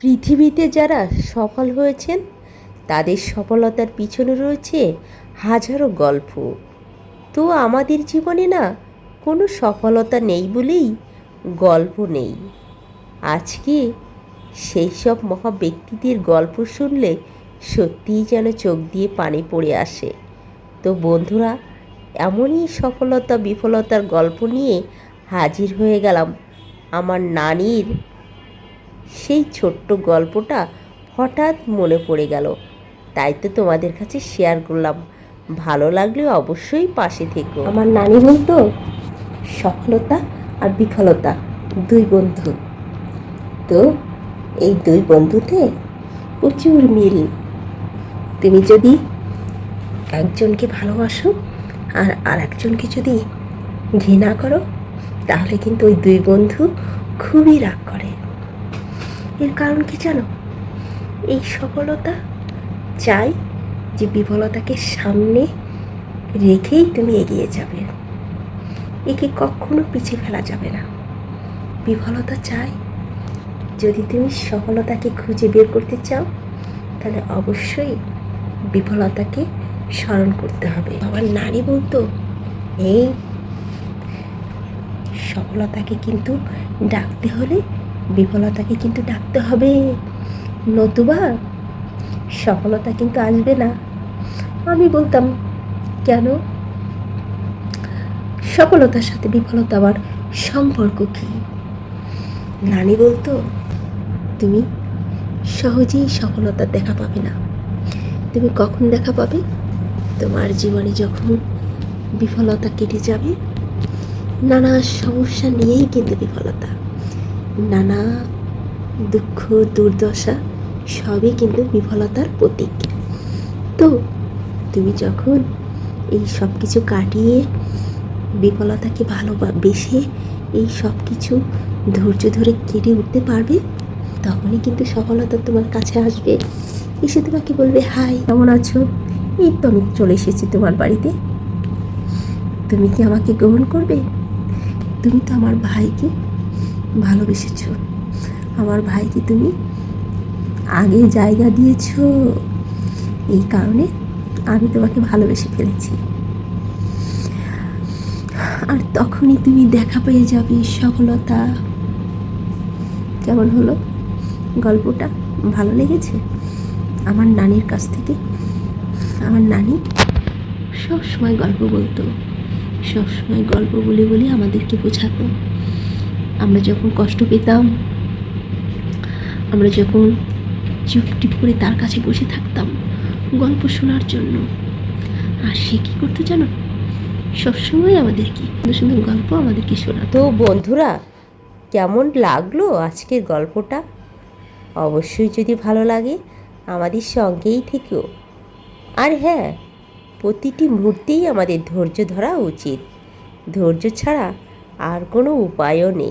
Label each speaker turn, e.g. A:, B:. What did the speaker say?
A: পৃথিবীতে যারা সফল হয়েছেন, তাদের সফলতার পিছনে রয়েছে হাজারো গল্প। তো আমাদের জীবনে না কোনো সফলতা নেই বলেই গল্প নেই। আজকে সেই সব মহা ব্যক্তিদের গল্প শুনলে সত্যিই যেন চোখ দিয়ে পানি পড়ে আসে। তো বন্ধুরা, এমনই সফলতা বিফলতার গল্প নিয়ে হাজির হয়ে গেলাম আমার নানির সেই ছোট্ট গল্পটা হঠাৎ মনে পড়ে গেল। তাই তো তোমাদের কাছে শেয়ার করলাম। ভালো লাগলে অবশ্যই পাশে থেকো। আমার নানি বলতো সফলতা আর বিফলতা, দুই বন্ধু। তো এই দুই বন্ধুতে প্রচুর মিল। তুমি যদি একজনকে ভালোবাসো আর আর একজনকে যদি ঘৃণা করো, তাহলে কিন্তু ওই দুই বন্ধু খুবই রাগ করে। এর কারণ কি জানো? এই সফলতা চাই যে বিফলতাকে সামনে রেখেই তুমি এগিয়ে যাবে। একে কখনো পিছিয়ে ফেলা যাবে না। বিফলতা চাই যদি তুমি সফলতাকে খুঁজে বের করতে চাও, তাহলে অবশ্যই বিফলতাকে স্মরণ করতে হবে। আমার নারী বলতো, এই সফলতাকে কিন্তু ডাকতে হলে বিফলতাকে কিন্তু ডাকতে হবে। নতুবা সফলতা কিন্তু আসবে না। আমি বলতাম, কেন? সফলতার সাথে বিফলতা আবার সম্পর্ক কী? নানি বলতো, তুমি সহজেই সফলতার দেখা পাবে না। তুমি কখন দেখা পাবে? তোমার জীবনে যখন বিফলতা কেটে যাবে, নানা সমস্যা নিয়েই কিন্তু বিফলতা। নানা দুঃখ, দুর্দশা, সবই কিন্তু বিফলতার প্রতীক। তো, তুমি যখন এই সব কিছু কাটিয়ে বিফলতাকে ভালোবেসে এই সব কিছু ধৈর্য ধরে কেটে উঠতে পারবে, তখনই কিন্তু সফলতা তোমার কাছে আসবে। এসে তোমাকে বলবে, হাই, কেমন আছো? এই তো আমি চলে এসেছি তোমার বাড়িতে। তুমি কি আমাকে গ্রহণ করবে? তুমি তো আমার ভাইকে ভালোবেসেছ। আমার ভাইকে তুমি আগে জায়গা দিয়েছ। এই কারণে আমি তোমাকে ভালোবেসে ফেলেছি। আর তখনই তুমি দেখা পেয়ে যাবে সফলতা। কেমন হলো? গল্পটা ভালো লেগেছে? আমার নানির কাছ থেকে। আমার নানি সবসময় গল্প বলতো। সবসময় গল্প বলে বলে আমাদেরকে বোঝাতো। আমরা যখন কষ্ট পেতাম, আমরা যখন চুপটিপ করে তার কাছে বসে থাকতাম গল্প শোনার জন্য, আর সে কী করতো জানো? সবসময় আমাদেরকে সুন্দর সুন্দর গল্প আমাদেরকে শোনা তো বন্ধুরা, কেমন লাগল আজকের গল্পটা? অবশ্যই যদি ভালো লাগে, আমাদের সঙ্গেই থেকেও আর হ্যাঁ প্রতিটি মুহূর্তেই আমাদের ধৈর্য ধরা উচিত। ধৈর্য ছাড়া আর কোনো উপায়ও নেই।